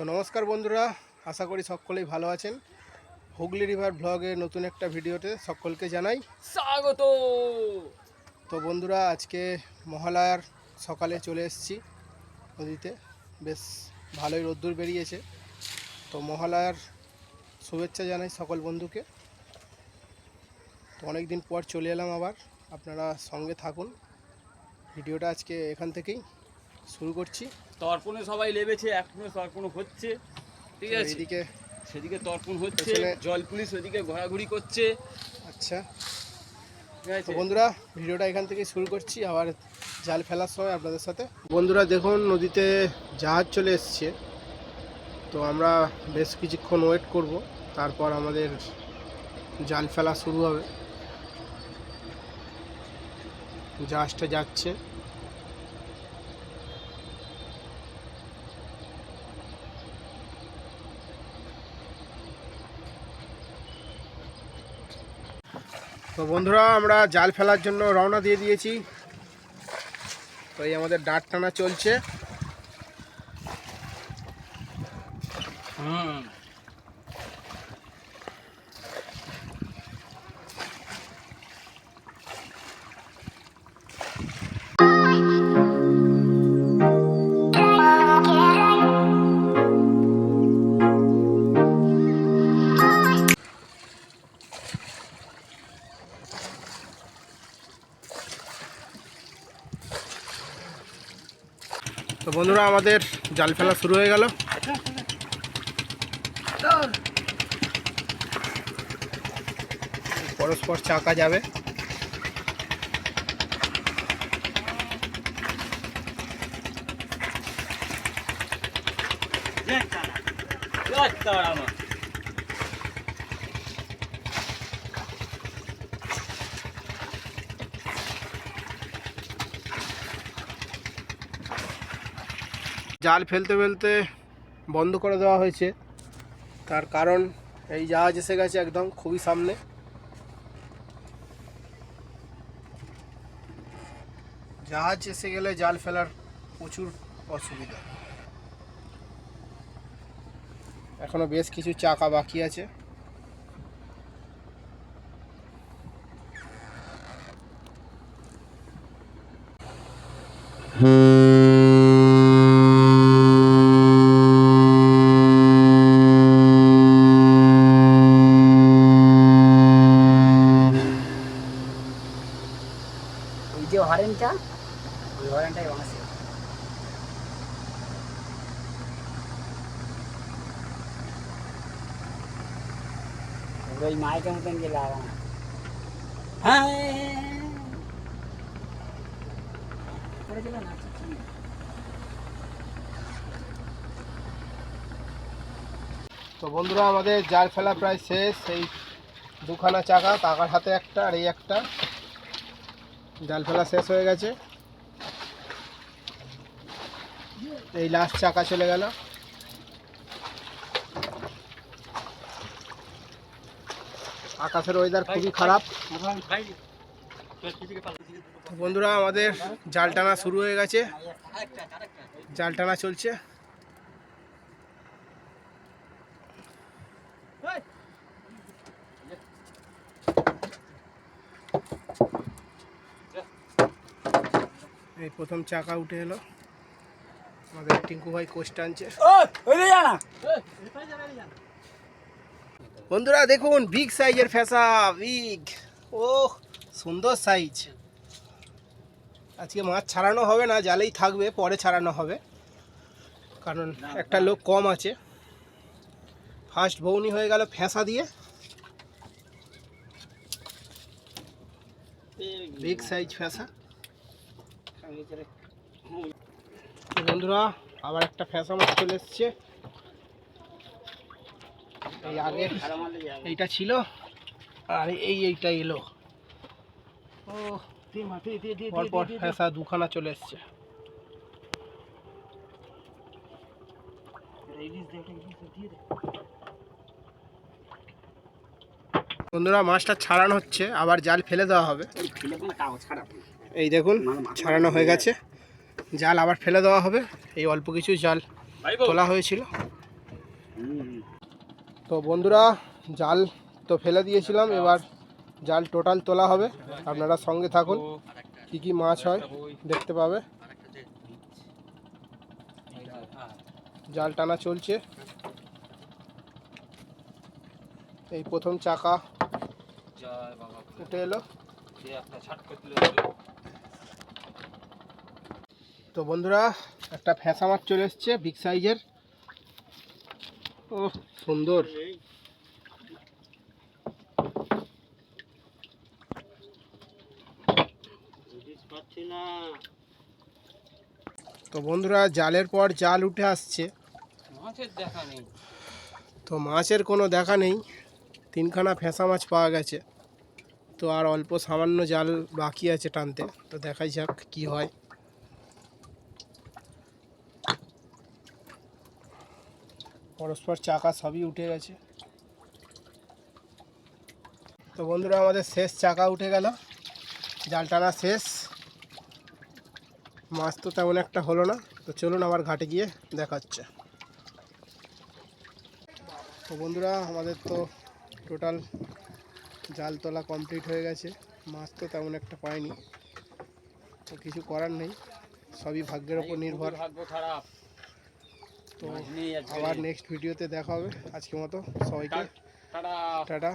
তো নমস্কার বন্ধুরা আশা করি সকলেই ভালো আছেন। হুগলি রিভার ব্লগের নতুন একটা ভিডিওতে সকলকে জানাই স্বাগত। তো বন্ধুরা আজকে মহালয়ার সকালে চলে এসেছি নদীতে। বেশ ভালোই রোদ্দুর বেরিয়েছে। তো মহালয়ার শুভেচ্ছা জানাই সকল বন্ধুকে। তো অনেক দিন পর চলে এলাম আবার। আপনারা সঙ্গে থাকুন। ভিডিওটা আজকে এখান থেকেই শুরু করছি। তর্পণে সবাই লেবেছে এখনও তর্পণ হচ্ছে। ঠিক আছে? এদিকে সেদিকে তর্পণ হচ্ছে জল পুলিশ ওদিকে ঘোরাঘুরি করছে। আচ্ছা। তো বন্ধুরা ভিডিওটা এখান থেকে শুরু করছি। আবার জাল ফেলার সময় আপনাদের সাথে। বন্ধুরা দেখুন নদীতে জাহাজ চলে এসছে। তো আমরা বেশ কিছুক্ষণ ওয়েট করব। তারপর আমাদের জাল ফেলা শুরু হবে। জাহাজটা যাচ্ছে। তো বন্ধুরা, আমরা জাল ফেলার জন্য রওনা দিয়ে দিয়েছি। তো এই আমাদের ডাট টানা চলছে। হুম। তো বন্ধুরা আমাদের জাল ফেলা শুরু হয়ে গেল। পরস্পর চাকা যাবে। আমার। জাল ফেলতে ফেলতে বন্ধ করে দেওয়া হয়েছে। তার কারণ, এই জাহাজ এসে গেছে একদম খুবই সামনে। জাহাজ এসে গেলে জাল ফেলার প্রচুর অসুবিধা। এখনও বেশ কিছু চাকা বাকি আছে। ওই যে হরেনটা, ওই হরেনটাই বাঁশে ওই মাইকের মতন যে লাগানো হ্যাঁ করেছিল না? তো বন্ধুরা, আমাদের জাল ফেলা প্রায় শেষ। এই দুখানা চাকা, তাকার হাতে একটা আর এই একটা। জাল ফেলা শেষ হয়ে গেছে। এই লাস্ট চাকা চলে গেল। আকাশের ওয়েদার খুবই খারাপ। বন্ধুরা আমাদের জাল টানা শুরু হয়ে গেছে। জাল টানা চলছে। এই প্রথম চাকা উঠে এলো। আমাদের টিঙ্কু ভাই কোচ টানছে। বন্ধুরা দেখুন বিগ সাইজের ফেসা বিগ ও সুন্দর সাইজ আজকে মাছ ছাড়ানো হবে না জালেই থাকবে পরে ছাড়ানো হবে। কারণ একটা লোক কম আছে। ফার্স্ট বৌনি হয়ে গেল ফেঁসা দিয়ে। বিগ সাইজ ফেঁসা। বন্ধুরা আবার একটা ফেঁসা মাছ চলে এসছে। এই আগে এইটা ছিল আর এই এইটা এলো। ও পরপর দুখানা চলে এসছে। বন্ধুরা মাছটা ছাড়ানো হচ্ছে আবার জাল ফেলে দেওয়া হবে। এই দেখুন ছাড়ানো হয়ে গেছে। জাল আবার ফেলে দেওয়া হবে। এই অল্প কিছু জাল তোলা হয়েছিল। তো বন্ধুরা জাল তো ফেলে দিয়েছিলাম এবার জাল টোটাল তোলা হবে। আপনারা সঙ্গে থাকুন কি কি মাছ হয় দেখতে পাবে। জাল টানা চলছে। এই প্রথম চাকা উঠে এলো। তো বন্ধুরা একটা ফ্যাঁসা মাছ চলে এসছে বিগ সাইজের ও সুন্দর। তো বন্ধুরা জালের পর জাল উঠে আসছে। মাছের দেখা নেই। তো মাছের কোনো দেখা নেই। তিনখানা ফেঁসা মাছ পাওয়া গেছে। তো আর অল্প সামান্য জাল বাকি আছে টানতে। তো দেখাই যাক কি হয়। পরস্পর চাকা সবই উঠে গেছে। তো বন্ধুরা, আমাদের শেষ চাকা উঠে গেল। জাল টানা শেষ। মাছ তো তেমন একটা হলো না। তো চলুন আবার ঘাটে গিয়ে দেখাচ্ছে। তো বন্ধুরা, আমাদের তো টোটাল জাল তোলা কমপ্লিট হয়ে গেছে। মাছ তো তেমন একটা পায়নি তো কিছু করার নেই। সবই ভাগ্যের ওপর নির্ভর। তো। আবার নেক্সট ভিডিওতে দেখা হবে। আজকে মতো সবাইকে টাটা।